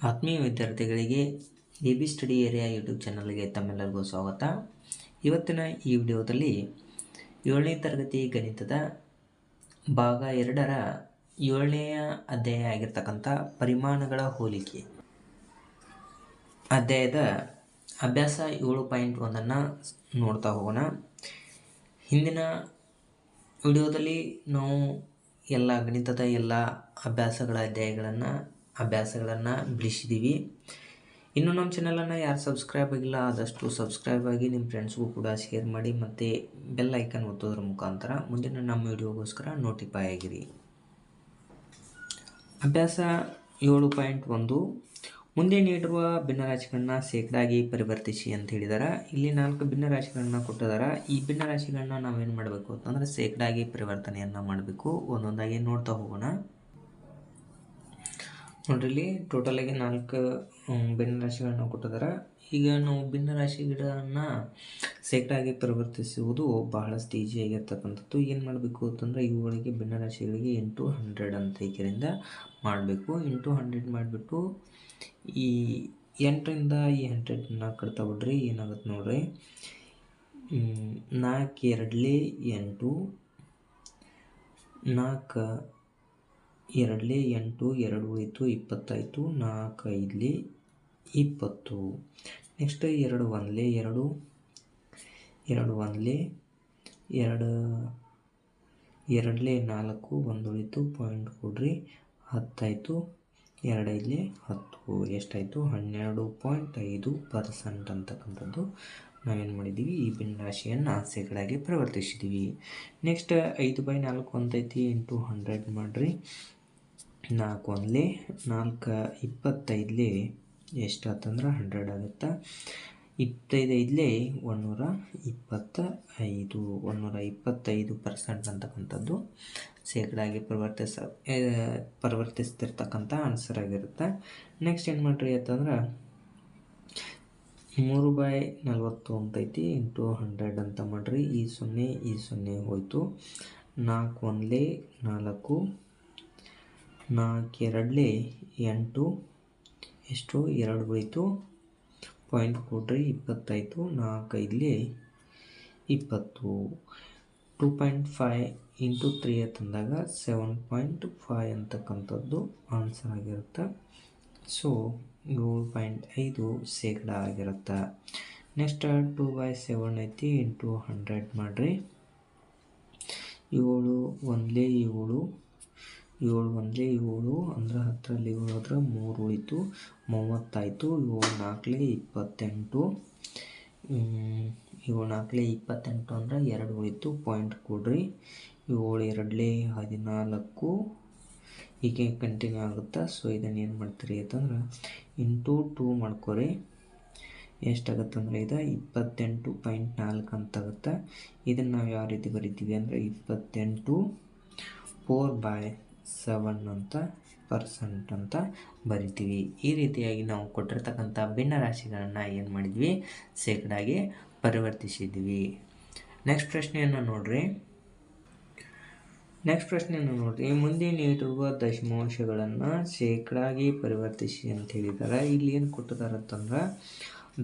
ಆತ್ಮೀಯ ವಿದ್ಯಾರ್ಥಿಗಳಿಗೆ A B study area YouTube ಚಾನಲ್ಗೆ ತಮ್ಮೆಲ್ಲರಿಗೂ ಸ್ವಾಗತ. ಇವತ್ತಿನ ಈ ವಿಡಿಯೋದಲ್ಲಿ ಏಳನೇ ತರಗತಿ ಗಣಿತದ ಭಾಗ ಎರಡರ ಏಳನೆಯ ಅಧ್ಯಾಯ ಆಗಿರ್ತಕ್ಕಂಥ ಪರಿಮಾಣಗಳ ಹೋಲಿಕೆ. ಅಧ್ಯಾಯದ ಅಭ್ಯಾಸ ಏಳು ಪಾಯಿಂಟ್ ಒಂದನ್ನು ನೋಡ್ತಾ ಹೋಗೋಣ. ಹಿಂದಿನ ವಿಡಿಯೋದಲ್ಲಿ ನಾವು ಎಲ್ಲ ಗಣಿತದ ಎಲ್ಲ ಅಭ್ಯಾಸಗಳ ಅಧ್ಯಾಯಗಳನ್ನು ಅಭ್ಯಾಸಗಳನ್ನು ಬಿಡಿಸಿದ್ದೀವಿ ಇನ್ನು ನಮ್ಮ ಚಾನಲನ್ನು ಯಾರು ಸಬ್ಸ್ಕ್ರೈಬ್ ಆಗಿಲ್ಲ, ಆದಷ್ಟು ಸಬ್ಸ್ಕ್ರೈಬ್ ಆಗಿ ನಿಮ್ಮ ಫ್ರೆಂಡ್ಸ್ಗೂ ಕೂಡ ಶೇರ್ ಮಾಡಿ ಮತ್ತು ಬೆಲ್ ಐಕನ್ ಒತ್ತೋದ್ರ ಮುಖಾಂತರ ಮುಂದಿನ ನಮ್ಮ ವಿಡಿಯೋಗೋಸ್ಕರ ನೋಟಿಫೈ ಆಗಿರಿ. ಅಭ್ಯಾಸ ಏಳು ಪಾಯಿಂಟ್ ಒಂದು, ಮುಂದೆ ನೀಡಿರುವ ಭಿನ್ನರಾಶಿಗಳನ್ನ ಶೇಕಡಾಗಿ ಪರಿವರ್ತಿಸಿ ಅಂತ ಹೇಳಿದಾರೆ. ಇಲ್ಲಿ ನಾಲ್ಕು ಭಿನ್ನರಾಶಿಗಳನ್ನ ಕೊಟ್ಟಿದ್ದಾರೆ ಈ ಭಿನ್ನರಾಶಿಗಳನ್ನ ನಾವೇನು ಮಾಡಬೇಕು ಅಂತಂದ್ರೆ ಶೇಕಡಾಗಿ ಪರಿವರ್ತನೆಯನ್ನು ಮಾಡಬೇಕು. ಒಂದೊಂದಾಗಿ ನೋಡ್ತಾ ಹೋಗೋಣ. ನೋಡ್ರಿ, ಇಲ್ಲಿ ಟೋಟಲಾಗಿ ನಾಲ್ಕು ಭಿನ್ನ ರಾಶಿಗಳನ್ನ ಕೊಟ್ಟಿದ್ದಾರೆ. ಈಗ ನಾವು ಭಿನ್ನರಾಶಿ ಗಿಡವನ್ನು ಸೆಕ್ಟಾಗಿ ಪರಿವರ್ತಿಸುವುದು ಬಹಳಷ್ಟು ಸ್ಟೀಜಿ ಆಗಿರ್ತಕ್ಕಂಥದ್ದು. ಏನು ಮಾಡಬೇಕು ಅಂತಂದ್ರೆ, ಇವುಗಳಿಗೆ ಭಿನ್ನರಾಶಿಗಳಿಗೆ ಎಂಟು ಹಂಡ್ರೆಡ್ ಅಂತ ಇದರಿಂದ ಮಾಡಬೇಕು. ಎಂಟು ಹಂಡ್ರೆಡ್ ಮಾಡಿಬಿಟ್ಟು, ಈ ಎಂಟರಿಂದ ಈ ಹಂಡ್ರೆಡ್ನ ಕಟ್ತಾ ಬಿಡ್ರಿ, ಏನಾಗುತ್ತೆ ನೋಡ್ರಿ. ನಾಲ್ಕು ಎರಡಲಿ ಎಂಟು, ನಾಲ್ಕು ಎರಡಲೇ ಎಂಟು, ಎರಡು ಉಳಿತು ಇಪ್ಪತ್ತಾಯಿತು ನಾಲ್ಕು ಐದಲೇ ಇಪ್ಪತ್ತು. ನೆಕ್ಸ್ಟ್ ಎರಡು ಒಂದಲೇ ಎರಡು ಎರಡು ಒಂದಲೇ ಎರಡು, ಎರಡಲೇ ನಾಲ್ಕು ಒಂದು ಉಳಿತು ಪಾಯಿಂಟ್ ಕೊಡ್ರಿ ಹತ್ತಾಯಿತು ಎರಡು ಐದಲೇ ಹತ್ತು. ಎಷ್ಟಾಯಿತು? ಹನ್ನೆರಡು ಪಾಯಿಂಟ್ ಐದು ಪರ್ಸೆಂಟ್ ಅಂತಕ್ಕಂಥದ್ದು ನಾವೇನು ಮಾಡಿದ್ದೀವಿ ಈ ಭಿನ್ನರಾಶಿಯನ್ನು ಆಸೆಗಳಾಗಿ ಪರಿವರ್ತಿಸಿದ್ದೀವಿ ನೆಕ್ಸ್ಟ್ ಐದು ಬೈ ನಾಲ್ಕು ಅಂತೈತಿ ಇಂಟು ಹಂಡ್ರೆಡ್ ಮಾಡಿರಿ. ನಾಲ್ಕು ಒಂದ್ಲಿ ನಾಲ್ಕು ಇಪ್ಪತ್ತೈದಲೇ ಎಷ್ಟಾತಂದ್ರೆ ಹಂಡ್ರೆಡ್ ಆಗುತ್ತೆ. ಇಪ್ಪತ್ತೈದು ಐದಲೇ ಒಂದೂರ ಇಪ್ಪತ್ತ ಐದು ಒಂದೂರ ಇಪ್ಪತ್ತೈದು ಪರ್ಸೆಂಟ್ ಅಂತಕ್ಕಂಥದ್ದು ಶೇಕಡಾಗಿ ಪರಿವರ್ತಿಸ ಪರಿವರ್ತಿಸ್ತಿರ್ತಕ್ಕಂಥ ಆನ್ಸರ್ ಆಗಿರುತ್ತೆ. ನೆಕ್ಸ್ಟ್ ಏನು ಮಾಡಿರಿ ಅಂತಂದ್ರೆ, ಮೂರು ಬೈ ನಲ್ವತ್ತು ಅಂತೈತಿ ಇಂಟು ಹಂಡ್ರೆಡ್ ಅಂತ ಮಾಡಿರಿ. ಈ ಸೊನ್ನೆ ಈ ಸೊನ್ನೆ ಹೋಯಿತು. ನಾಲ್ಕು ಒಂದ್ಲಿ ನಾಲ್ಕು ನಾಲ್ಕು ಎರಡಲೇ ಎಂಟು, ಎಷ್ಟು ಎರಡು ಉಳಿತು ಪಾಯಿಂಟ್ ಕೊಟ್ಟರೆ ಇಪ್ಪತ್ತಾಯಿತು ನಾಲ್ಕೈದಲಿ ಇಪ್ಪತ್ತು. Two point five into three ಅಂತಂದಾಗ ಸೆವೆನ್ ಪಾಯಿಂಟ್ ಫೈ ಅಂತಕ್ಕಂಥದ್ದು ಆನ್ಸರ್ ಆಗಿರುತ್ತೆ. ಸೊ, ಏಳು ಪಾಯಿಂಟ್ ಐದು ಶೇಕಡ ಆಗಿರುತ್ತೆ. ನೆಕ್ಸ್ಟ್ ಟೂ ಬೈ ಸೆವೆನ್ ಐತಿ, ಇಂಟು ಹಂಡ್ರೆಡ್ ಮಾಡಿರಿ. ಏಳು, ಒಂದಲೇ ಏಳು ಏಳು ಒಂದಲೇ ಏಳು ಅಂದ್ರೆ ಹತ್ತರಲ್ಲಿ ಏಳು ಹೋದ್ರೆ ಮೂರು ಉಳಿತು, ಮೂವತ್ತಾಯಿತು, ಏಳು ನಾಲ್ಕಲೇ ಇಪ್ಪತ್ತೆಂಟು. ಏಳು ನಾಲ್ಕಲೇ ಇಪ್ಪತ್ತೆಂಟು ಅಂದ್ರೆ ಎರಡು ಉಳಿತು ಪಾಯಿಂಟ್ ಕೊಡ್ರಿ. ಏಳು ಎರಡಲೆ ಹದಿನಾಲ್ಕು. ಹೀಗೆ ಕಂಟಿನ್ಯೂ ಆಗುತ್ತೆ? ಸೊ ಇದನ್ನು ಏನು ಮಾಡ್ತೀರಿ ಅಂತಂದ್ರೆ ಇಂಟು ಟೂ ಮಾಡ್ಕೊರಿ. ಎಷ್ಟಾಗುತ್ತೆ ಅಂದರೆ ಇದು ಇಪ್ಪತ್ತೆಂಟು ಪಾಯಿಂಟ್ ನಾಲ್ಕು ಅಂತಾಗುತ್ತೆ. ಇದನ್ನು ನಾವು ಯಾವ ರೀತಿ ಬರಿತೀವಿ ಅಂದರೆ ಇಪ್ಪತ್ತೆಂಟು. ಫೋರ್ ಬೈ ಸೆವೆನ್ ಅಂತ ಪರ್ಸೆಂಟ್ ಅಂತ ಬರಿತೀವಿ. ಈ ರೀತಿಯಾಗಿ ನಾವು ಕೊಟ್ಟಿರ್ತಕ್ಕಂಥ ಭಿನ್ನ ರಾಶಿಗಳನ್ನು ಏನು ಮಾಡಿದ್ವಿ? ಶೇಕಡಾಗಿ ಪರಿವರ್ತಿಸಿದ್ವಿ. ನೆಕ್ಸ್ಟ್ ಪ್ರಶ್ನೆಯನ್ನು ನೋಡ್ರಿ. ನೆಕ್ಸ್ಟ್ ಪ್ರಶ್ನೆಯನ್ನು ನೋಡ್ರಿ. ಮುಂದೆ ನೀಡಿರುವ ದಶಮಾಂಶಗಳನ್ನು ಶೇಕಡಾಗಿ ಪರಿವರ್ತಿಸಿ ಅಂತ ಹೇಳಿದ್ದಾರೆ. ಇಲ್ಲಿ ಏನು ಕೊಟ್ಟಿದ್ದಾರೆ ಅಂತಂದ್ರೆ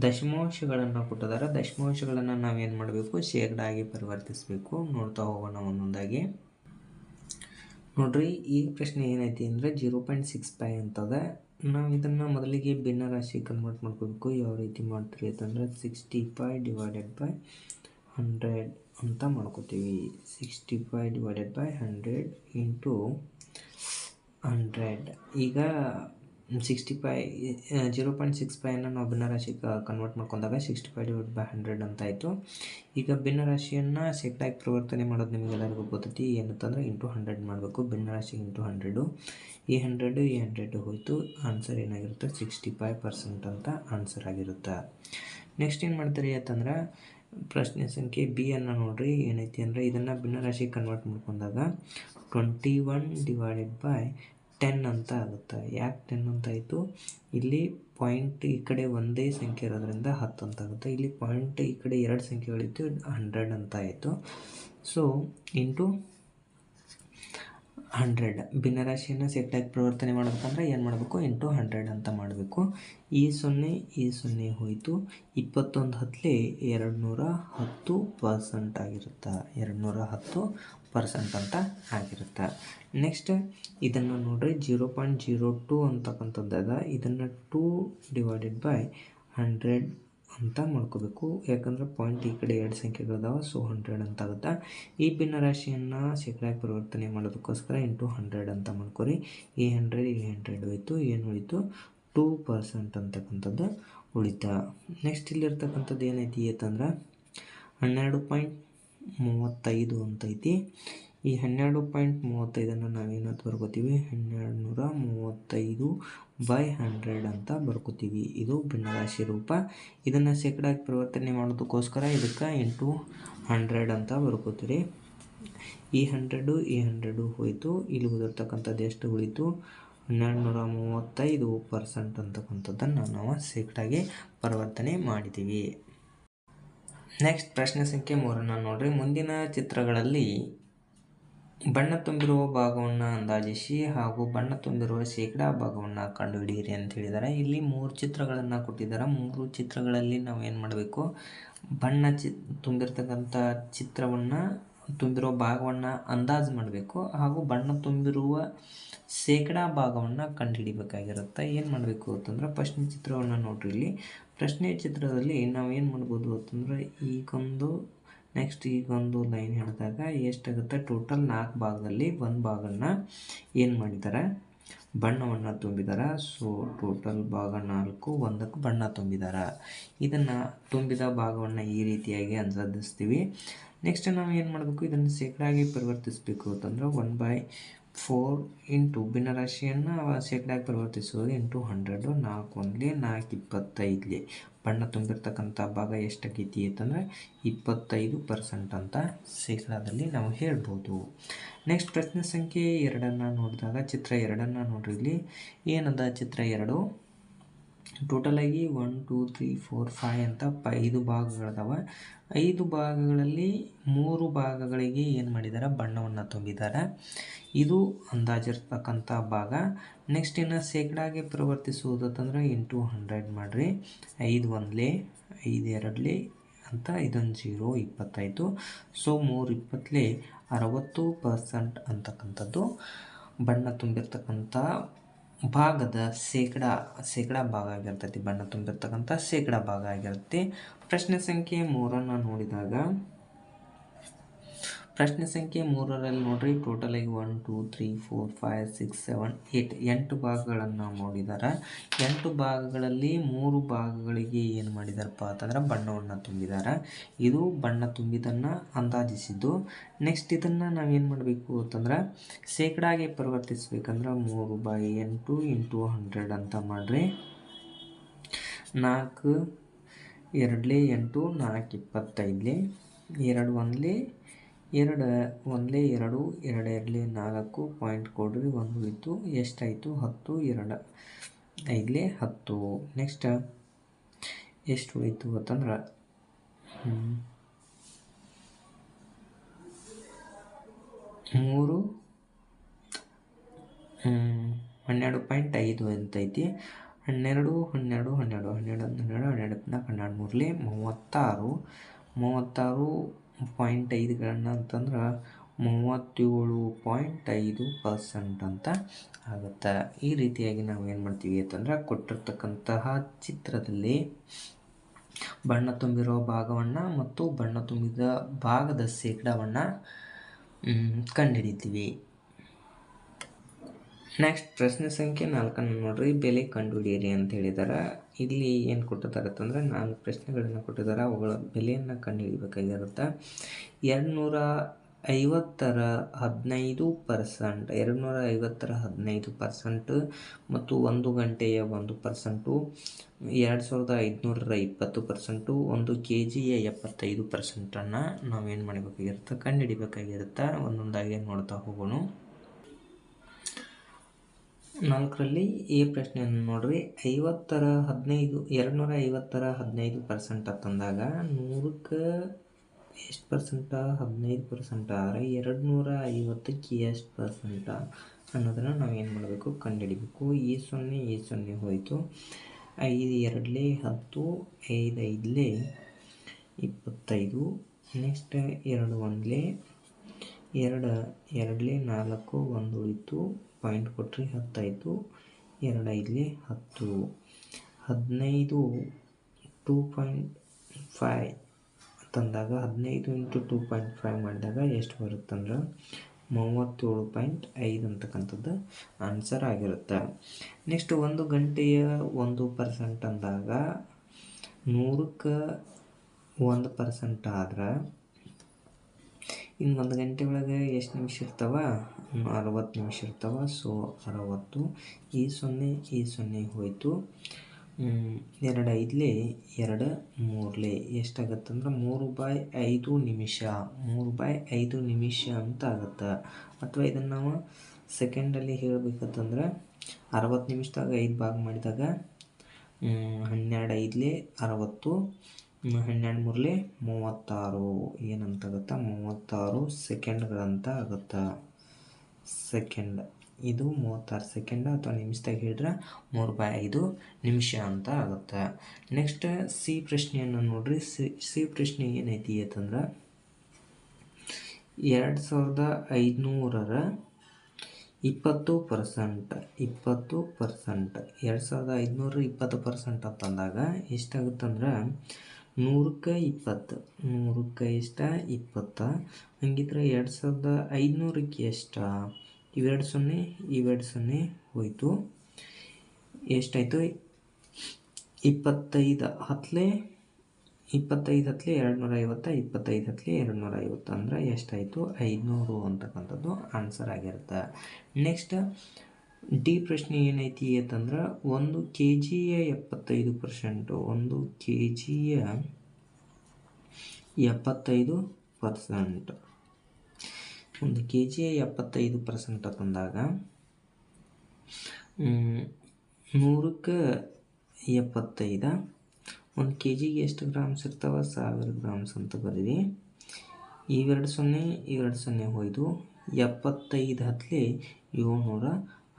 ದಶಮಾಂಶಗಳನ್ನು ಕೊಟ್ಟಿದ್ದಾರೆ. ದಶಮಾಂಶಗಳನ್ನು ನಾವೇನು ಮಾಡಬೇಕು? ಶೇಕಡಾಗಿ ಪರಿವರ್ತಿಸಬೇಕು. ನೋಡ್ತಾ ಹೋಗೋಣ ಒಂದೊಂದಾಗಿ. ನೋಡ್ರಿ, ಈ ಪ್ರಶ್ನೆ ಏನೈತಿ ಅಂದರೆ ಜೀರೋ ಪಾಯಿಂಟ್ ಸಿಕ್ಸ್ ಫೈ ಅಂತದ. ನಾವು ಇದನ್ನು ಮೊದಲಿಗೆ ಭಿನ್ನರಾಶಿ ಕನ್ವರ್ಟ್ ಮಾಡ್ಕೋಬೇಕು. ಯಾವ ರೀತಿ ಮಾಡ್ತೀರಿ ಅಂತಂದರೆ sixty five divided by hundred ಅಂತ ಮಾಡ್ಕೋತೀವಿ. Sixty five divided by hundred into hundred ಈಗ sixty five zero point six fine ನಾವು ಭಿನ್ನರಾಶಿ ಕನ್ವರ್ಟ್ ಮಾಡ್ಕೊಂಡಾಗ sixty five divide by hundred ಅಂತ ಆಯಿತು ಈಗ ಭಿನ್ನರಾಶಿಯನ್ನು ಸೆಟ್ಟಾಗಿ ಪರಿವರ್ತನೆ ಮಾಡೋದು ನಿಮಗೆ ಎಲ್ಲರಿಗೂ ಗೊತ್ತೈತಿ. ಏನಂತಂದ್ರೆ ಇಂಟು ಹಂಡ್ರೆಡ್ ಮಾಡಬೇಕು. ಭಿನ್ನರಾಶಿ ಇಂಟು ಹಂಡ್ರೆಡು ಈ ಹಂಡ್ರೆಡು ಈ ಹಂಡ್ರೆಡು ಹೋಯಿತು. ಆನ್ಸರ್ ಏನಾಗಿರುತ್ತೆ? ಸಿಕ್ಸ್ಟಿ ಫೈವ್ ಪರ್ಸೆಂಟ್ ಅಂತ ಆನ್ಸರ್ ಆಗಿರುತ್ತೆ. ನೆಕ್ಸ್ಟ್ ಏನು ಮಾಡ್ತಾರೆ ಅಂತಂದ್ರೆ, ಪ್ರಶ್ನೆ ಸಂಖ್ಯೆ ಬಿ ಅನ್ನು ನೋಡ್ರಿ. ಏನೈತಿ ಅಂದರೆ, ಇದನ್ನು ಭಿನ್ನರಾಶಿ ಕನ್ವರ್ಟ್ ಮಾಡ್ಕೊಂಡಾಗ twenty one divided by ten ಅಂತ ಆಗುತ್ತೆ. ಯಾಕೆ ಟೆನ್ ಅಂತ ಆಯಿತು? ಇಲ್ಲಿ ಪಾಯಿಂಟ್ ಈ ಕಡೆ ಒಂದೇ ಸಂಖ್ಯೆ ಇರೋದ್ರಿಂದ ಹತ್ತು ಅಂತ ಆಗುತ್ತೆ. ಇಲ್ಲಿ ಪಾಯಿಂಟ್ ಈ ಕಡೆ ಎರಡು ಸಂಖ್ಯೆಗಳಿತ್ತು ಹಂಡ್ರೆಡ್ ಅಂತ ಆಯಿತು. So into hundred. ಭಿನ್ನರಾಶಿಯನ್ನು ಸೆಟ್ಟಾಗಿ ಪರಿವರ್ತನೆ ಮಾಡಬೇಕಂದ್ರೆ ಏನು ಮಾಡಬೇಕು? ಇಂಟು ಹಂಡ್ರೆಡ್ ಅಂತ ಮಾಡಬೇಕು. ಈ ಸೊನ್ನೆ ಈ ಸೊನ್ನೆ ಹೋಯಿತು. ಇಪ್ಪತ್ತೊಂದು ಹತ್ತಲಿ ಎರಡು ನೂರ ಹತ್ತು ಪರ್ಸೆಂಟ್ ಆಗಿರುತ್ತೆ. ಎರಡು ನೂರ ಹತ್ತು ಪರ್ಸೆಂಟ್ ಅಂತ ಆಗಿರುತ್ತೆ. ನೆಕ್ಸ್ಟ್ ಇದನ್ನು ನೋಡ್ರಿ. ಜೀರೋ ಪಾಯಿಂಟ್ ಜೀರೋ ಟು ಅಂತಕ್ಕಂಥದ್ದು ಅದ. ಇದನ್ನು ಟೂ ಡಿವೈಡೆಡ್ ಬೈ ಹಂಡ್ರೆಡ್ ಅಂತ ಮಾಡ್ಕೋಬೇಕು. ಯಾಕಂದ್ರೆ ಪಾಯಿಂಟ್ ಈ ಕಡೆ ಎರಡು ಸಂಖ್ಯೆಗಳಿದಾವೆ ಸೊ ಹಂಡ್ರೆಡ್ ಅಂತ ಆಗುತ್ತೆ. ಈ ಭಿನ್ನರಾಶಿಯನ್ನು ಶೇಕಡಾಗಿ ಪರಿವರ್ತನೆ ಮಾಡೋದಕ್ಕೋಸ್ಕರ ಇಂಟು ಹಂಡ್ರೆಡ್ ಅಂತ ಮಾಡ್ಕೊರಿ. ಈ ಹಂಡ್ರೆಡ್ ಈ ಹಂಡ್ರೆಡ್ ಹೋಯ್ತು. ಏನು ಉಳಿತು ಟೂ ಪರ್ಸೆಂಟ್ ಅಂತಕ್ಕಂಥದ್ದು ಉಳಿತಾ. ನೆಕ್ಸ್ಟ್ ಇಲ್ಲಿರ್ತಕ್ಕಂಥದ್ದು ಏನೈತಿ ಅಂತಂದ್ರೆ ಹನ್ನೆರಡು ಪಾಯಿಂಟ್ ಮೂವತ್ತೈದು ಅಂತೈತಿ ಈ ಹನ್ನೆರಡು ಪಾಯಿಂಟ್ ಮೂವತ್ತೈದನ್ನು ನಾವೇನಂತ ಬರ್ಕೋತೀವಿ? ಹನ್ನೆರಡು ನೂರ ಮೂವತ್ತೈದು ಬೈ ಹಂಡ್ರೆಡ್ ಅಂತ ಬರ್ಕೋತೀವಿ. ಇದು ಭಿನ್ನರಾಶಿ ರೂಪ. ಇದನ್ನು ಶೇಕಡಾಗಿ ಪರಿವರ್ತನೆ ಮಾಡೋದಕ್ಕೋಸ್ಕರ ಇದಕ್ಕೆ ಇಂಟು ಹಂಡ್ರೆಡ್ ಅಂತ ಬರ್ಕೋತೀರಿ. ಈ ಹಂಡ್ರೆಡು ಈ ಹಂಡ್ರೆಡು ಹೋಯಿತು. ಇಲ್ಲಿ ಉದಿರ್ತಕ್ಕಂಥದ್ದು ಎಷ್ಟು ಉಳಿತು? ಹನ್ನೆರಡು ನೂರ ಮೂವತ್ತೈದು ಪರ್ಸೆಂಟ್ ಅಂತಕ್ಕಂಥದ್ದನ್ನು ನಾವು ಶೇಕಡಾಗೆ ಪರಿವರ್ತನೆ ಮಾಡಿದ್ದೀವಿ ನೆಕ್ಸ್ಟ್ ಪ್ರಶ್ನೆ ಸಂಖ್ಯೆ ಮೂರನ್ನು ನೋಡಿರಿ. ಮುಂದಿನ ಚಿತ್ರಗಳಲ್ಲಿ ಬಣ್ಣ ತುಂಬಿರುವ ಭಾಗವನ್ನು ಅಂದಾಜಿಸಿ ಹಾಗೂ ಬಣ್ಣ ತುಂಬಿರುವ ಶೇಕಡಾ ಭಾಗವನ್ನು ಕಂಡುಹಿಡಿಯಿರಿ ಅಂತ ಹೇಳಿದ್ದಾರೆ. ಇಲ್ಲಿ ಮೂರು ಚಿತ್ರಗಳನ್ನು ಕೊಟ್ಟಿದ್ದಾರೆ. ಮೂರು ಚಿತ್ರಗಳಲ್ಲಿ ನಾವು ಏನು ಮಾಡಬೇಕು? ಬಣ್ಣ ಚಿ, ತುಂಬಿರ್ತಕ್ಕಂಥ ಚಿತ್ರವನ್ನು ತುಂಬಿರುವ ಭಾಗವನ್ನು ಅಂದಾಜು ಮಾಡಬೇಕು ಹಾಗೂ ಬಣ್ಣ ತುಂಬಿರುವ ಶೇಕಡಾ ಭಾಗವನ್ನು ಕಂಡುಹಿಡಿಬೇಕಾಗಿರುತ್ತೆ. ಏನು ಮಾಡಬೇಕು ಅಂತಂದ್ರೆ ಪ್ರಶ್ನೆ ಚಿತ್ರವನ್ನು ನೋಡಿರಿ ಇಲ್ಲಿ. ಪ್ರಶ್ನೆ ಚಿತ್ರದಲ್ಲಿ ನಾವು ಏನು ಮಾಡ್ಬೋದು ಅಂತಂದ್ರೆ ಈಗೊಂದು ನೆಕ್ಸ್ಟ್ ಈಗೊಂದು ಲೈನ್ ಹಿಡಿದಾಗ ಎಷ್ಟಾಗುತ್ತೆ? ಟೋಟಲ್ ನಾಲ್ಕು ಭಾಗದಲ್ಲಿ ಒಂದು ಭಾಗನ ಏನು ಮಾಡಿದ್ದಾರೆ ಬಣ್ಣವನ್ನು ತುಂಬಿದ್ದಾರೆ ಸೊ ಟೋಟಲ್ ಭಾಗ ನಾಲ್ಕು, ಒಂದಕ್ಕೆ ಬಣ್ಣ ತುಂಬಿದ್ದಾರೆ ಇದನ್ನು ತುಂಬಿದ ಭಾಗವನ್ನು ಈ ರೀತಿಯಾಗಿ ಅಂದಾಜಿಸ್ತೀವಿ ನೆಕ್ಸ್ಟ್ ನಾವು ಏನು ಮಾಡಬೇಕು? ಇದನ್ನು ಶೇಕಡಾಗಿ ಪರಿವರ್ತಿಸಬೇಕು ಅಂತಂದ್ರೆ ಒನ್ ಬೈ ಫೋರ್ ಇಂಟು ಭಿನ್ನರಾಶಿಯನ್ನು ಶೇಕಡಾಗಿ ಪರಿವರ್ತಿಸೋದು ಇಂಟು ಹಂಡ್ರೆಡು ನಾಲ್ಕು ಒಂದ್ಲಿ ನಾಲ್ಕು ಇಪ್ಪತ್ತೈದ್ಲಿ. ಬಣ್ಣ ತುಂಬಿರ್ತಕ್ಕಂಥ ಭಾಗ ಎಷ್ಟಾಗೈತಿ ಅಂತಂದರೆ ಇಪ್ಪತ್ತೈದು ಪರ್ಸೆಂಟ್ ಅಂತ ಶೇಕಡಾದಲ್ಲಿ ನಾವು ಹೇಳ್ಬೋದು. ನೆಕ್ಸ್ಟ್ ಪ್ರಶ್ನೆ ಸಂಖ್ಯೆ ಎರಡನ್ನು ನೋಡಿದಾಗ ಚಿತ್ರ ಎರಡನ್ನು ನೋಡ್ರಿ ಇಲ್ಲಿ. ಏನದ ಚಿತ್ರ ಎರಡು? ಟೋಟಲಾಗಿ one two three four five ಅಂತ ಐದು ಭಾಗಗಳಿದಾವೆ. ಐದು ಭಾಗಗಳಲ್ಲಿ ಮೂರು ಭಾಗಗಳಿಗೆ ಏನು ಮಾಡಿದ್ದಾರೆ? ಬಣ್ಣವನ್ನು ತುಂಬಿದ್ದಾರೆ. ಇದು ಅಂದಾಜಿರ್ತಕ್ಕಂಥ ಭಾಗ. ನೆಕ್ಸ್ಟ್ ಇನ್ನು ಶೇಕಡಾಗೆ ಪರಿವರ್ತಿಸುವುದು ಅಂತಂದ್ರೆ ಇಂಟು ಹಂಡ್ರೆಡ್ ಮಾಡಿರಿ. ಐದು ಒಂದ್ಲೆ, ಐದು ಎರಡಲೇ ಅಂತ ಇದೊಂದು ಜೀರೋ ಇಪ್ಪತ್ತಾಯಿತು ಸೊ ಮೂರು ಇಪ್ಪತ್ತಲೇ ಅರವತ್ತು ಪರ್ಸೆಂಟ್ ಅಂತಕ್ಕಂಥದ್ದು. ಬಣ್ಣ ತುಂಬಿರ್ತಕ್ಕಂಥ ಭಾಗದ ಶೇಕಡ ಶೇಕಡ ಭಾಗ ಆಗಿರ್ತೈತಿ ಬಣ್ಣ ತುಂಬಿರ್ತಕ್ಕಂಥ ಶೇಕಡ ಭಾಗ ಆಗಿರುತ್ತೆ. ಪ್ರಶ್ನೆ ಸಂಖ್ಯೆ ಮೂರನ್ನು ನೋಡಿದಾಗ ಪ್ರಶ್ನೆ ಸಂಖ್ಯೆ ಮೂರರಲ್ಲಿ ನೋಡ್ರಿ. ಟೋಟಲ್ ಆಗಿ one two three four five six seven eight ಎಂಟು ಭಾಗಗಳನ್ನು ನೋಡಿದ್ದಾರೆ ಎಂಟು ಭಾಗಗಳಲ್ಲಿ ಮೂರು ಭಾಗಗಳಿಗೆ ಏನು ಮಾಡಿದಾರಪ್ಪ ಅಂತಂದ್ರೆ ಬಣ್ಣವನ್ನು ತುಂಬಿದ್ದಾರೆ ಇದು ಬಣ್ಣ ತುಂಬಿದನ್ನು ಅಂದಾಜಿಸಿದ್ದು. ನೆಕ್ಸ್ಟ್ ಇದನ್ನು ನಾವೇನು ಮಾಡಬೇಕು ಅಂತಂದ್ರೆ ಶೇಕಡಾಗೆ ಪರಿವರ್ತಿಸ್ಬೇಕಂದ್ರೆ ಮೂರು ಬೈ ಎಂಟು ಇಂಟು ಹಂಡ್ರೆಡ್ ಅಂತ ಮಾಡಿರಿ. ನಾಲ್ಕು, ಎರಡಲೇ ಎಂಟು, ನಾಲ್ಕು ಇಪ್ಪತ್ತೈದಲೇ, ಎರಡು ಒಂದ್ಲೇ ಎರಡು ಒಂದ್ಲೇ ಎರಡು ಎರಡು ಇರಲಿ ನಾಲ್ಕು ಪಾಯಿಂಟ್ ಕೊಡ್ರಿ, ಒಂದು ಉಳಿತು ಎಷ್ಟಾಯಿತು? ಹತ್ತು, ಎರಡು, ಐದಲೇ ಹತ್ತು. ನೆಕ್ಸ್ಟ್ ಎಷ್ಟು ಉಳಿತು ಅಂತಂದ್ರೆ ಮೂರು ಹನ್ನೆರಡು ಪಾಯಿಂಟ್ ಐದು ಅಂತೈತಿ. ಹನ್ನೆರಡು ಹನ್ನೆರಡು ಹನ್ನೆರಡು ಹನ್ನೆರಡು ಹನ್ನೆರಡು ಹನ್ನೆರಡು ಹನ್ನೆರಡು ಹನ್ನೆರಡು, ಮೂರಲಿ ಮೂವತ್ತಾರು. ಮೂವತ್ತಾರು ಪಾಯಿಂಟ್ ಐದುಗಳನ್ನ ಅಂತಂದ್ರೆ ಮೂವತ್ತೇಳು ಪಾಯಿಂಟ್ ಐದು ಪರ್ಸೆಂಟ್ ಅಂತ ಆಗುತ್ತೆ. ಈ ರೀತಿಯಾಗಿ ನಾವು ಏನು ಮಾಡ್ತೀವಿ ಅಂತಂದ್ರೆ ಕೊಟ್ಟಿರ್ತಕ್ಕಂತಹ ಚಿತ್ರದಲ್ಲಿ ಬಣ್ಣ ತುಂಬಿರೋ ಭಾಗವನ್ನು ಮತ್ತು ಬಣ್ಣ ತುಂಬಿದ ಭಾಗದ ಶೇಕಡವನ್ನು ಕಂಡುಹಿಡಿತೀವಿ ನೆಕ್ಸ್ಟ್ ಪ್ರಶ್ನೆ ಸಂಖ್ಯೆ ನಾಲ್ಕನ್ನು ನೋಡ್ರಿ. ಬೆಲೆ ಕಂಡುಹಿಡಿಯಿರಿ ಅಂತ ಹೇಳಿದಾರೆ. ಇಲ್ಲಿ ಏನು ಕೊಟ್ಟಿದ್ದಾರೆ ಅಂತಂದರೆ ನಾಲ್ಕು ಪ್ರಶ್ನೆಗಳನ್ನು ಕೊಟ್ಟಿದ್ದಾರೆ ಅವುಗಳ ಬೆಲೆಯನ್ನು ಕಂಡುಹಿಡಿಬೇಕಾಗಿರುತ್ತೆ. ಎರಡು ನೂರ ಐವತ್ತರ ಹದಿನೈದು ಪರ್ಸೆಂಟ್ ಎರಡುನೂರ ಐವತ್ತರ ಹದಿನೈದು ಪರ್ಸೆಂಟ್ ಮತ್ತು ಒಂದು ಗಂಟೆಯ ಒಂದು ಪರ್ಸೆಂಟು ಎರಡು ಸಾವಿರದ ಐದುನೂರರ ಇಪ್ಪತ್ತು ಪರ್ಸೆಂಟು ಒಂದು ಕೆ ಜಿಯ ಎಪ್ಪತ್ತೈದು ಪರ್ಸೆಂಟನ್ನು ನಾವೇನು ಮಾಡಬೇಕಾಗಿರುತ್ತೆ? ಕಂಡುಹಿಡಿಬೇಕಾಗಿರುತ್ತೆ. ಒಂದೊಂದಾಗಿ ನೋಡ್ತಾ ಹೋಗೋಣ. ನಾಲ್ಕರಲ್ಲಿ ಈ ಪ್ರಶ್ನೆಯನ್ನು ನೋಡ್ರಿ. ಐವತ್ತರ ಹದಿನೈದು ಎರಡು ನೂರ ಐವತ್ತರ ಹದಿನೈದು ಪರ್ಸೆಂಟ್ ಅಂತಂದಾಗ ನೂರಕ್ಕೆ ಎಷ್ಟು ಪರ್ಸೆಂಟ ಹದಿನೈದು ಪರ್ಸೆಂಟ ಆದರೆ ಎರಡು ನೂರ ಐವತ್ತಕ್ಕೆ ಎಷ್ಟು ಪರ್ಸೆಂಟ ಅನ್ನೋದನ್ನು ನಾವು ಏನು ಮಾಡಬೇಕು? ಕಂಡುಹಿಡಿಬೇಕು. ಈ ಸೊನ್ನೆ ಈ ಸೊನ್ನೆ ಹೋಯಿತು. ಐದು ಎರಡಲೇ ಹತ್ತು, ಐದು ಐದಲೇ ಇಪ್ಪತ್ತೈದು. ನೆಕ್ಸ್ಟ್ ಎರಡು ಒಂದಲೇ ಎರಡು, ಎರಡಲೇ ನಾಲ್ಕು, ಒಂದು ಉಳಿತು ಪಾಯಿಂಟ್ ಕೊಟ್ಟರೆ ಹತ್ತಾಯಿತು. ಎರಡು ಐದಲಿ ಹತ್ತು. ಹದಿನೈದು ಟೂ ಪಾಯಿಂಟ್ ಫೈ ತಂದಾಗ ಹದಿನೈದು ಇಂಟು ಟೂ ಪಾಯಿಂಟ್ ಫೈವ್ ಮಾಡಿದಾಗ ಎಷ್ಟು ಬರುತ್ತಂದ್ರೆ ಮೂವತ್ತೇಳು ಪಾಯಿಂಟ್ ಐದು ಅಂತಕ್ಕಂಥದ್ದು ಆನ್ಸರ್ ಆಗಿರುತ್ತೆ. ನೆಕ್ಸ್ಟ್ ಒಂದು ಗಂಟೆಯ ಒಂದು ಪರ್ಸೆಂಟ್ ಅಂದಾಗ ನೂರಕ್ಕೆ ಒಂದು ಪರ್ಸೆಂಟ್ ಆದ್ರೆ ಇನ್ನು ಒಂದು ಗಂಟೆ ಒಳಗೆ ಎಷ್ಟು ನಿಮಿಷ ಇರ್ತಾವ? ಅರವತ್ತು ನಿಮಿಷ ಇರ್ತಾವ ಸೊ ಅರವತ್ತು, ಈ ಸೊನ್ನೆ ಈ ಸೊನ್ನೆ ಹೋಯಿತು. ಎರಡು ಐದಲೇ, ಎರಡು ಮೂರಲೇ. ಎಷ್ಟಾಗತ್ತಂದ್ರೆ ಮೂರು ಬೈ ಐದು ನಿಮಿಷ, ಮೂರು ಬೈ ಐದು ನಿಮಿಷ ಅಂತ ಆಗುತ್ತೆ. ಅಥವಾ ಇದನ್ನು ನಾವು ಸೆಕೆಂಡಲ್ಲಿ ಹೇಳಬೇಕಂತಂದ್ರೆ ಅರವತ್ತು ನಿಮಿಷದಾಗ ಐದು ಭಾಗ ಮಾಡಿದಾಗ ಹನ್ನೆರಡು ಐದಲೇ ಅರವತ್ತು ಹನ್ನೆರಡು ಮೂರಲೇ ಮೂವತ್ತಾರು. ಏನಂತಾಗತ್ತೆ ಮೂವತ್ತಾರು ಸೆಕೆಂಡ್ಗಳಂತ ಆಗುತ್ತೆ. ಸೆಕೆಂಡ್. ಇದು ಮೂವತ್ತಾರು ಸೆಕೆಂಡ್ ಅಥವಾ ನಿಮಿಷದಾಗ ಹೇಳಿದ್ರೆ ಮೂರು ಬೈ ಐದು ನಿಮಿಷ ಅಂತ ಆಗುತ್ತೆ. ನೆಕ್ಸ್ಟ್ ಸಿ ಪ್ರಶ್ನೆಯನ್ನು ನೋಡ್ರಿ. ಸಿ ಸಿ ಪ್ರಶ್ನೆ ಏನೈತಿ ಅಂತಂದ್ರೆ, ಎರಡು ಸಾವಿರದ ಐದುನೂರರ ಇಪ್ಪತ್ತು ಪರ್ಸೆಂಟ್ ಇಪ್ಪತ್ತು ಪರ್ಸೆಂಟ್ ಎರಡು ಸಾವಿರದ ಐದುನೂರ ಇಪ್ಪತ್ತು ಪರ್ಸೆಂಟ್ ಅಂತಂದಾಗ ಎಷ್ಟಾಗುತ್ತಂದ್ರೆ ನೂರಕ್ಕೆ ಇಪ್ಪತ್ತು. ನೂರಕ್ಕೆ ಎಷ್ಟು ಇಪ್ಪತ್ತ? ಹಂಗಿದ್ರೆ ಎರಡು ಸಾವಿರದ ಐದುನೂರಕ್ಕೆ ಎಷ್ಟ ಇವೆರಡು ಸೊನ್ನೆ ಇವೆರಡು ಸೊನ್ನೆ ಹೋಯಿತು. ಎಷ್ಟಾಯಿತು? ಇಪ್ಪತ್ತೈದು ಹತ್ತಲೆ ಇಪ್ಪತ್ತೈದು ಹತ್ತಲೆ ಎರಡು ನೂರ ಐವತ್ತು ಇಪ್ಪತ್ತೈದು ಹತ್ತಲೆ ಎರಡು ನೂರ ಐವತ್ತು ಅಂದ್ರೆ ಎಷ್ಟಾಯಿತು? ಐದುನೂರು ಅಂತಕ್ಕಂಥದ್ದು ಆನ್ಸರ್ ಆಗಿರುತ್ತೆ. ನೆಕ್ಸ್ಟ್ ಡಿ ಪ್ರಶ್ನೆ ಏನೈತಿ ಅಂತಂದ್ರೆ ಒಂದು ಕೆ ಜಿಯ ಎಪ್ಪತ್ತೈದು ಪರ್ಸೆಂಟು ಒಂದು ಕೆ ಜಿಯ ಎಪ್ಪತ್ತೈದು ಪರ್ಸೆಂಟ್ ಒಂದು ಕೆ ಜಿಯ ಎಪ್ಪತ್ತೈದು ಪರ್ಸೆಂಟ್ ಅಂತಂದಾಗ ನೂರಕ್ಕೆ ಎಪ್ಪತ್ತೈದು, ಒಂದು ಕೆ ಜಿಗೆ ಎಷ್ಟು ಗ್ರಾಮ್ಸ್ ಇರ್ತಾವೆ? ಸಾವಿರ ಗ್ರಾಮ್ಸ್ ಅಂತ ಬರೀರಿ. ಇವೆರಡು ಸೊನ್ನೆ ಇವೆರಡು ಸೊನ್ನೆ ಹೋಯ್ದು ಎಪ್ಪತ್ತೈದು ಹತ್ತಲಿ ಏಳ್ನೂರ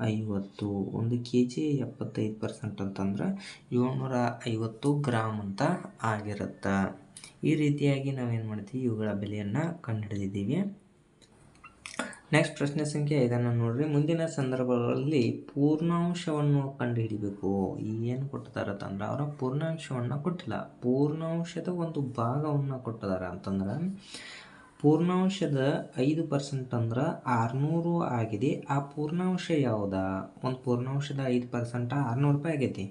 ಐವತ್ತು, ಒಂದು ಕೆ ಜಿ ಎಪ್ಪತ್ತೈದು ಪರ್ಸೆಂಟ್ ಅಂತಂದ್ರೆ ಏಳ್ನೂರ ಐವತ್ತು ಗ್ರಾಮ್ ಅಂತ ಆಗಿರುತ್ತೆ. ಈ ರೀತಿಯಾಗಿ ನಾವೇನು ಮಾಡ್ತೀವಿ? ಇವುಗಳ ಬೆಲೆಯನ್ನು ಕಂಡುಹಿಡಿದಿದ್ದೀವಿ. ನೆಕ್ಸ್ಟ್ ಪ್ರಶ್ನೆ ಸಂಖ್ಯೆ ಐದನ್ನು ನೋಡಿರಿ. ಮುಂದಿನ ಸಂದರ್ಭಗಳಲ್ಲಿ ಪೂರ್ಣಾಂಶವನ್ನು ಕಂಡುಹಿಡಿಬೇಕು. ಏನು ಕೊಟ್ಟಿದ್ದಾರೆ ಅವರ ಪೂರ್ಣಾಂಶವನ್ನು ಕೊಟ್ಟಿಲ್ಲ. ಪೂರ್ಣಾಂಶದ ಒಂದು ಭಾಗವನ್ನು ಕೊಟ್ಟಿದ್ದಾರೆ ಅಂತಂದ್ರೆ ಪೂರ್ಣಾಂಶದ ಐದು ಪರ್ಸೆಂಟ್ ಅಂದ್ರೆ ಆರುನೂರು ಆಗಿದೆ. ಆ ಪೂರ್ಣಾಂಶ ಯಾವುದ? ಒಂದು ಪೂರ್ಣಾಂಶದ ಐದು ಪರ್ಸೆಂಟ್ ಆರುನೂರು ರೂಪಾಯಿ ಆಗೈತಿ.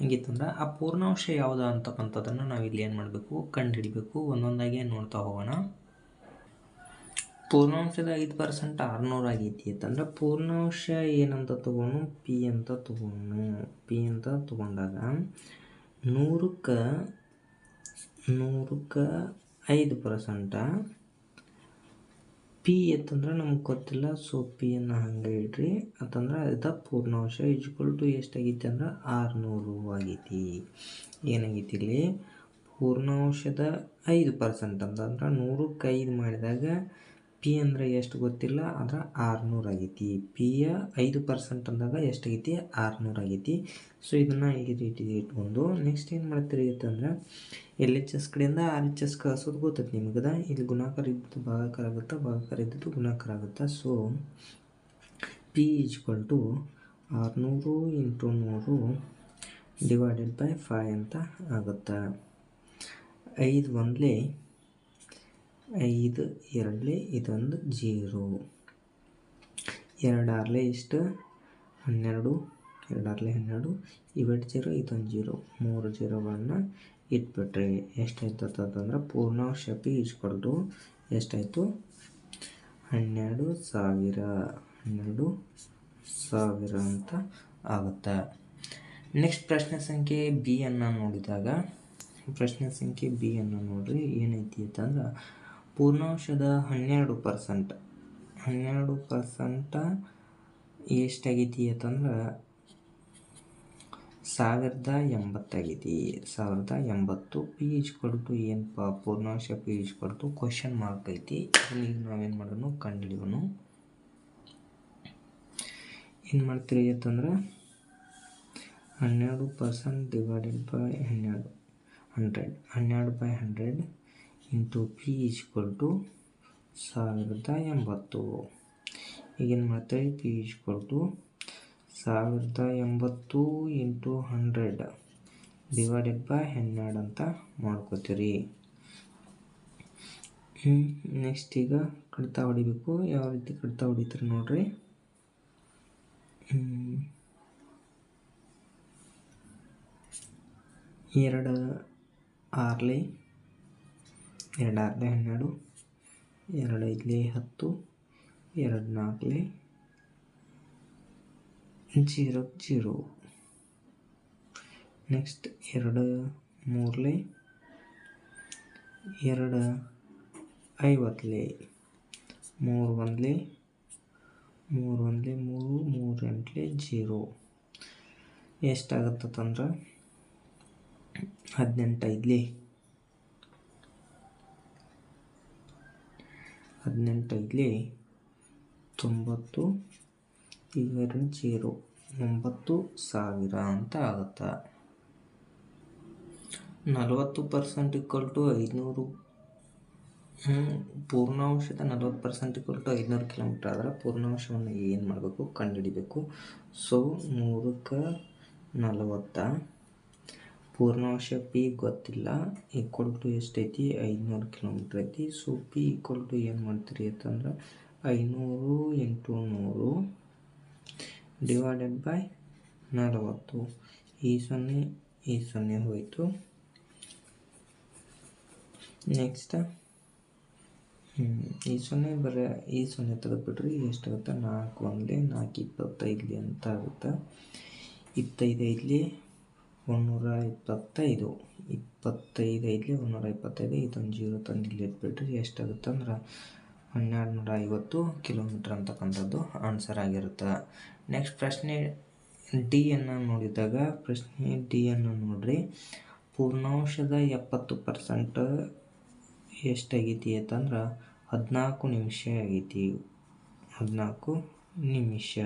ಹಂಗಿತ್ತಂದ್ರೆ ಆ ಪೂರ್ಣಾಂಶ ಯಾವುದ ಅಂತಕ್ಕಂಥದ್ದನ್ನು ನಾವು ಇಲ್ಲಿ ಏನು ಮಾಡಬೇಕು? ಕಂಡುಹಿಡಿಬೇಕು ಒಂದೊಂದಾಗಿ ನೋಡ್ತಾ ಹೋಗೋಣ. ಪೂರ್ಣಾಂಶದ ಐದು ಪರ್ಸೆಂಟ್ ಆರುನೂರು ಆಗೈತಿ ಅಂತಂದ್ರೆ ಪೂರ್ಣಾಂಶ ಏನಂತ ತೊಗೊಂಡು ಪಿ ಅಂತ ತೊಗೊಂಡು ಪಿ ಅಂತ ತಗೊಂಡಾಗ ನೂರಕ್ಕೆ ನೂರಕ್ಕೆ ಐದು ಪರ್ಸೆಂಟ ಪಿ ಅಂತಂದ್ರೆ ನಮ್ಗೆ ಗೊತ್ತಿಲ್ಲ ಸೊ ಪಿಯನ್ನು ಹಂಗೆ ಇಡ್ರಿ ಅಂತಂದ್ರೆ ಅದು ಪೂರ್ಣಾಂಶ ಈಜ್ವಲ್ ಟು ಎಷ್ಟಾಗೈತಿ ಅಂದ್ರೆ ಆರುನೂರು ಆಗೈತಿ. ಏನಾಗೈತಿ ಇಲ್ಲಿ? ಪೂರ್ಣಾಂಶದ ಐದು ಪರ್ಸೆಂಟ್ ಅಂತಂದ್ರೆ ನೂರಕ್ಕೆ ಐದು ಮಾಡಿದಾಗ ಪಿ ಅಂದರೆ ಎಷ್ಟು ಗೊತ್ತಿಲ್ಲ, ಆದ್ರೆ ಆರುನೂರು ಆಗೈತಿ. ಪಿಯ ಐದು ಪರ್ಸೆಂಟ್ ಅಂದಾಗ ಎಷ್ಟಾಗೈತಿ ಆರುನೂರು ಆಗೈತಿ. ಸೊ ಇದನ್ನು ಈ ರೀತಿ ಇಟ್ಕೊಂಡು. ನೆಕ್ಸ್ಟ್ ಏನು ಮಾಡ್ತೀರಿ ಅಂತಂದ್ರೆ ಎಲ್ ಎಚ್ ಎಸ್ ಕಡೆಯಿಂದ ಆರ್ ಎಚ್ ಎಸ್ ಕಳಿಸೋದು ಗೊತ್ತೈತಿ ನಿಮಗದ. ಇಲ್ಲಿ ಗುಣಾಕಾರ ಇದ್ದು ಭಾಗಾಕಾರ ಆಗುತ್ತೆ? ಭಾಗಾಕಾರ ಇದ್ದದ್ದು ಗುಣಾಕಾರ ಆಗುತ್ತೆ? ಸೊ ಪಿ ಈಜ್ವಲ್ ಟು ಆರುನೂರು ಇಂಟು ನೂರು ಡಿವೈಡೆಡ್ ಬೈ ಫೈ ಅಂತ ಆಗುತ್ತೆ? ಐದು ಒಂದಲೇ ಐದು, ಎರಡಲೇ ಇದೊಂದು ಜೀರೋ. ಎರಡಾರ್ಲೆ ಇಷ್ಟು? ಹನ್ನೆರಡು, ಎರಡಾರ್ಲೆ ಹನ್ನೆರಡು. ಇವೆರಡು ಜೀರೋ, ಇದೊಂದು ಜೀರೋ. ಮೂರು ಜೀರೋಗಳನ್ನು ಇಟ್ಬಿಟ್ರಿ. ಎಷ್ಟಾಯ್ತು ಅಂತಂದ್ರೆ ಪೂರ್ಣಾಂಶ ಪಿ ಇಸ್ಕೊಳ್ತು ಎಷ್ಟಾಯಿತು? ಹನ್ನೆರಡು ಸಾವಿರ. ಹನ್ನೆರಡು ಸಾವಿರ ಅಂತ ಆಗುತ್ತೆ. ನೆಕ್ಸ್ಟ್ ಪ್ರಶ್ನೆ ಸಂಖ್ಯೆ ಬಿ ಅನ್ನು ನೋಡಿದಾಗ, ಪ್ರಶ್ನೆ ಸಂಖ್ಯೆ ಬಿ ಅನ್ನು ನೋಡ್ರಿ, ಏನೈತಿ ಅಂತಂದ್ರೆ ಪೂರ್ಣಾಂಶದ ಹನ್ನೆರಡು ಪರ್ಸೆಂಟ್ ಹನ್ನೆರಡು ಪರ್ಸೆಂಟ ಎಷ್ಟಾಗೈತಿ ಅಂತಂದ್ರೆ ಸಾವಿರದ ಎಂಬತ್ತಾಗೈತಿ. ಸಾವಿರದ ಎಂಬತ್ತು ಪಿ ಎಚ್ ಕೊಡ್ತು ಏನಪ್ಪ ಪೂರ್ಣಾಂಶ ಪಿ ಎಚ್ ಕೊಡ್ತು ಕ್ವಶನ್ ಮಾರ್ಕ್ ಐತಿ. ಇಲ್ಲಿ ನಾವೇನು ಮಾಡೋಣ ಕಂಡುಹಿಡಿಯೋಣ ಏನು ಮಾಡ್ತೀರಿ ಅಂತಂದ್ರೆ ಹನ್ನೆರಡು ಪರ್ಸೆಂಟ್ ಡಿವೈಡೆಡ್ ಬೈ ಹನ್ನೆರಡು. ಹಂಡ್ರೆಡ್ ಹನ್ನೆರಡು by hundred into P equal to ಸಾವಿರದ ಎಂಬತ್ತು. ಈಗೇನು ಮಾಡ್ತೀವಿ ಪಿ ಈಕ್ವಲ್ ಟು ಸಾವಿರದ ಎಂಬತ್ತು ಇಂಟು ಹಂಡ್ರೆಡ್ ಡಿವೈಡೆಡ್ ಬೈ ಹನ್ನೆರಡು ಅಂತ ಮಾಡ್ಕೋತೀರಿ. ನೆಕ್ಸ್ಟ್ ಈಗ ಕಡಿತ ಹೊಡಿಬೇಕು. ಯಾವ ರೀತಿ ಕಡಿತ ಹೊಡಿತೀರಿ ನೋಡ್ರಿ. ಎರಡು ಆರ್ಲೆ ಎರಡು ಅರ್ಧ ಹನ್ನೆರಡು ಎರಡು ಐದ್ಲೆ ಹತ್ತು ಎರಡು ನಾಲ್ಕಲೆ ಜೀರೋ ಜೀರೋ. ನೆಕ್ಸ್ಟ್ ಎರಡು, ಮೂರಲೆ ಎರಡು ಐವತ್ತಲೆ ಮೂರು ಒಂದಲೆ ಮೂರು ಒಂದಲೆ ಮೂರು ಮೂರು ಎಂಟಲೆ ಜೀರೋ. ಎಷ್ಟಾಗತ್ತಂದ್ರೆ? ಹದಿನೆಂಟು ಐದ್ಲೆ ಹದಿನೆಂಟು ಇಲ್ಲಿ ತೊಂಬತ್ತು ಇವೆರಡು ಜೀರೋ, ಒಂಬತ್ತು ಸಾವಿರ ಅಂತ ಆಗುತ್ತೆ? ನಲವತ್ತು ಪರ್ಸೆಂಟ್ ಇಕ್ವಲ್ ಟು ಐದುನೂರು ಪೂರ್ಣಾಂಶದ ನಲವತ್ತು ಪರ್ಸೆಂಟ್ ಇಕ್ವಲ್ ಟು ಐದುನೂರು ಕಿಲೋಮೀಟ್ರ್ ಆದರೆ ಪೂರ್ಣಾಂಶವನ್ನು ಏನು ಮಾಡಬೇಕು? ಕಂಡುಹಿಡಿಬೇಕು. ಸೊ ನೂರಕ್ಕೆ ನಲವತ್ತ? ಪೂರ್ಣಾಂಶ ಪಿ ಗೊತ್ತಿಲ್ಲ. ಈಕ್ವಲ್ ಟು ಎಷ್ಟೈತಿ? ಐನೂರು ಕಿಲೋಮೀಟ್ರ್ ಐತಿ. ಸೊ ಪಿ ಈಕ್ವಲ್ ಟು ಏನು ಮಾಡ್ತೀರಿ ಅಂತಂದ್ರೆ ಐನೂರು ಎಂಟು ನೂರು ಡಿವೈಡೆಡ್ ಬೈ ನಲವತ್ತು. ಈ ಸೊನ್ನೆ ಈ ಸೊನ್ನೆ ಹೋಯಿತು. ನೆಕ್ಸ್ಟ್ ಈ ಸೊನ್ನೆ ಬರೀ, ಈ ಸೊನ್ನೆ ತೆಗೆದುಬಿಟ್ರಿ ಎಷ್ಟಾಗುತ್ತೆ? ನಾಲ್ಕು ಒಂದೇ ನಾಲ್ಕು ಇಪ್ಪತ್ತೈದು ಅಂತ ಆಗುತ್ತೆ. ಇಪ್ಪತ್ತೈದು ಐದ್ಲಿ ಒಂದೂರ ಇಪ್ಪತ್ತೈದು ಇಪ್ಪತ್ತೈದು ಐದಲಿ ಒಂದೂರ ಇಪ್ಪತ್ತೈದು ಇದೊಂದು ಜೀರೋ ತಂದು ಇಲ್ಲಿ ಇಟ್ಬಿಟ್ರಿ ಎಷ್ಟಾಗುತ್ತೆ ಅಂದ್ರೆ ಹನ್ನೆರಡು ನೂರ ಐವತ್ತು ಕಿಲೋಮೀಟ್ರ್ ಅಂತಕ್ಕಂಥದ್ದು ಆನ್ಸರ್ ಆಗಿರುತ್ತೆ. ನೆಕ್ಸ್ಟ್ ಪ್ರಶ್ನೆ ಡಿಯನ್ನು ನೋಡಿದಾಗ, ಪ್ರಶ್ನೆ ಡಿಯನ್ನು ನೋಡ್ರಿ. ಪೂರ್ಣಾಂಶದ ಎಪ್ಪತ್ತು ಪರ್ಸೆಂಟ್ ಎಷ್ಟಾಗೈತಿ ಅಂತಂದ್ರೆ ಹದಿನಾಲ್ಕು ನಿಮಿಷ ಆಗೈತಿ. ಹದಿನಾಲ್ಕು ನಿಮಿಷ.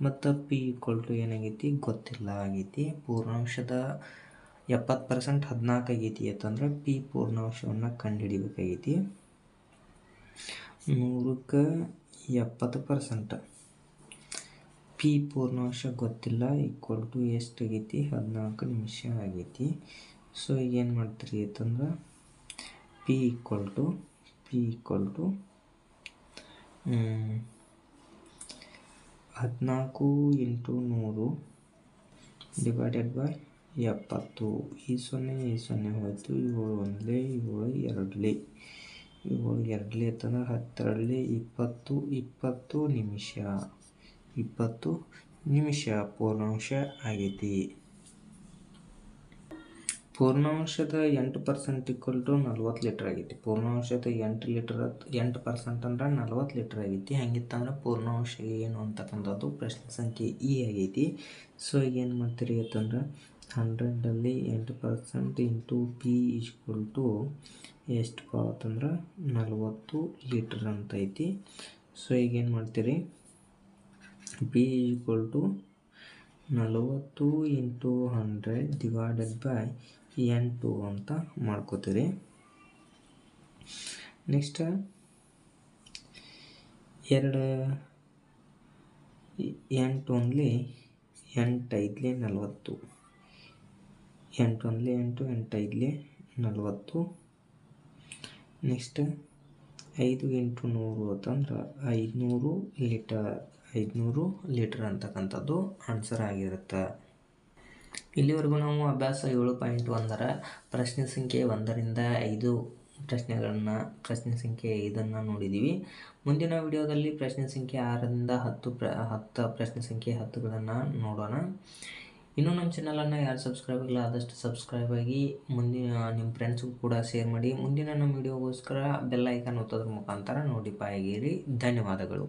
ಮತ್ತು ಪಿ ಈಕ್ವಲ್ ಟು ಏನಾಗೈತಿ? ಗೊತ್ತಿಲ್ಲ ಆಗೈತಿ. ಪೂರ್ಣಾಂಶದ ಎಪ್ಪತ್ತು ಪರ್ಸೆಂಟ್ ಹದಿನಾಲ್ಕು ಆಗೈತಿ ಅಂತಂದ್ರೆ ಪಿ ಪೂರ್ಣಾಂಶವನ್ನು ಕಂಡುಹಿಡಿಬೇಕಾಗೈತಿ. ನೂರಕ್ಕೆ ಎಪ್ಪತ್ತು ಪರ್ಸೆಂಟ್ ಪಿ ಪೂರ್ಣಾಂಶ ಗೊತ್ತಿಲ್ಲ ಈಕ್ವಲ್ ಟು ಎಷ್ಟಾಗೈತಿ ಹದಿನಾಲ್ಕು ನಿಮಿಷ ಆಗೈತಿ. ಸೊ ಈಗ ಏನು ಮಾಡ್ತೀರಿ ಅಂತಂದ್ರೆ P equal to P equal to ಹದಿನಾಲ್ಕು ಇಂಟು ನೂರು ಡಿವೈಡೆಡ್ ಬೈ ಎಪ್ಪತ್ತು. ಈ ಸೊನ್ನೆ ಈ ಸೊನ್ನೆ ಹೋಯಿತು. ಏಳು ಒಂದಲೇ ಏಳು ಎರಡಲೇ. ಏಳು ಎರಡಲೇ ಅಂತಂದ್ರೆ ಹತ್ತರಲ್ಲಿ ಇಪ್ಪತ್ತು ಇಪ್ಪತ್ತು ನಿಮಿಷ. ಇಪ್ಪತ್ತು ನಿಮಿಷ ಪೂರ್ಣಾಂಶ ಆಗೈತಿ. ಪೂರ್ಣಾಂಶದ ಎಂಟು ಪರ್ಸೆಂಟ್ ಇಕ್ವಲ್ ಟು ನಲ್ವತ್ತು ಲೀಟ್ರ್ ಆಗೈತಿ. ಪೂರ್ಣಾಂಶದ ಎಂಟು ಲೀಟ್ರ್ ಎಂಟು ಪರ್ಸೆಂಟ್ ಅಂದ್ರೆ ನಲ್ವತ್ತು ಲೀಟ್ರ್ ಆಗೈತಿ. ಹೆಂಗಿತ್ತಂದ್ರೆ ಪೂರ್ಣಾಂಶ ಏನು ಅಂತಕ್ಕಂಥದ್ದು ಪ್ರಶ್ನೆ ಸಂಖ್ಯೆ ಇ ಆಗೈತಿ. ಸೊ ಈಗ ಏನು ಮಾಡ್ತೀರಿ ಅಂತಂದ್ರೆ ಹಂಡ್ರೆಡಲ್ಲಿ ಎಂಟು percent into P equal to ಎಷ್ಟು ಅಂತಂದ್ರೆ ನಲ್ವತ್ತು ಲೀಟ್ರ್ ಅಂತ ಐತಿ. ಸೊ ಈಗ ಏನು ಮಾಡ್ತೀರಿ? ಪಿ ಈಕ್ವಲ್ ಟು ನಲವತ್ತು ಇಂಟು ಹಂಡ್ರೆಡ್ ಡಿವೈಡೆಡ್ ಬೈ ಎಂಟು ಅಂತ ಮಾಡ್ಕೋತೀರಿ. ನೆಕ್ಸ್ಟ್ ಎರಡು, ಎಂಟು ಒಂದ್ಲಿ ಎಂಟು ಐದ್ಲಿ ನಲವತ್ತು. ಎಂಟು ಒಂದ್ಲಿ ಎಂಟು ಎಂಟು ಐದ್ಲಿ ನಲವತ್ತು. ನೆಕ್ಸ್ಟ್ ಐದು ಎಂಟು ನೂರು ಅಂತಂದ್ರೆ ಐದುನೂರು ಲೀಟರ್ ಐದುನೂರು ಲೀಟರ್ ಅಂತಕ್ಕಂಥದ್ದು ಆನ್ಸರ್ ಆಗಿರುತ್ತೆ. ಇಲ್ಲಿವರೆಗೂ ನಾವು ಅಭ್ಯಾಸ ಏಳು ಪಾಯಿಂಟ್ ಒಂದರ ಪ್ರಶ್ನೆ ಸಂಖ್ಯೆ ಒಂದರಿಂದ ಐದು ಪ್ರಶ್ನೆಗಳನ್ನು, ಪ್ರಶ್ನೆ ಸಂಖ್ಯೆ ಐದನ್ನು ನೋಡಿದ್ದೀವಿ ಮುಂದಿನ ವಿಡಿಯೋದಲ್ಲಿ ಪ್ರಶ್ನೆ ಸಂಖ್ಯೆ ಆರರಿಂದ ಹತ್ತು ಪ್ರ, ಹತ್ತು ಪ್ರಶ್ನೆ ಸಂಖ್ಯೆ ಹತ್ತುಗಳನ್ನು ನೋಡೋಣ. ಇನ್ನೂ ನಮ್ಮ ಚಾನಲನ್ನು ಯಾರು ಸಬ್ಸ್ಕ್ರೈಬ್ ಆಗಿಲ್ಲ, ಆದಷ್ಟು ಸಬ್ಸ್ಕ್ರೈಬ್ ಆಗಿ ಮುಂದಿನ ನಿಮ್ಮ ಫ್ರೆಂಡ್ಸ್ಗೂ ಕೂಡ ಶೇರ್ ಮಾಡಿ. ಮುಂದಿನ ನಮ್ಮ ವಿಡಿಯೋಗೋಸ್ಕರ ಬೆಲ್ ಐಕಾನ್ ಒತ್ತೋದ್ರ ಮುಖಾಂತರ ನೋಟಿಫೈ ಆಗಿರಿ ಧನ್ಯವಾದಗಳು.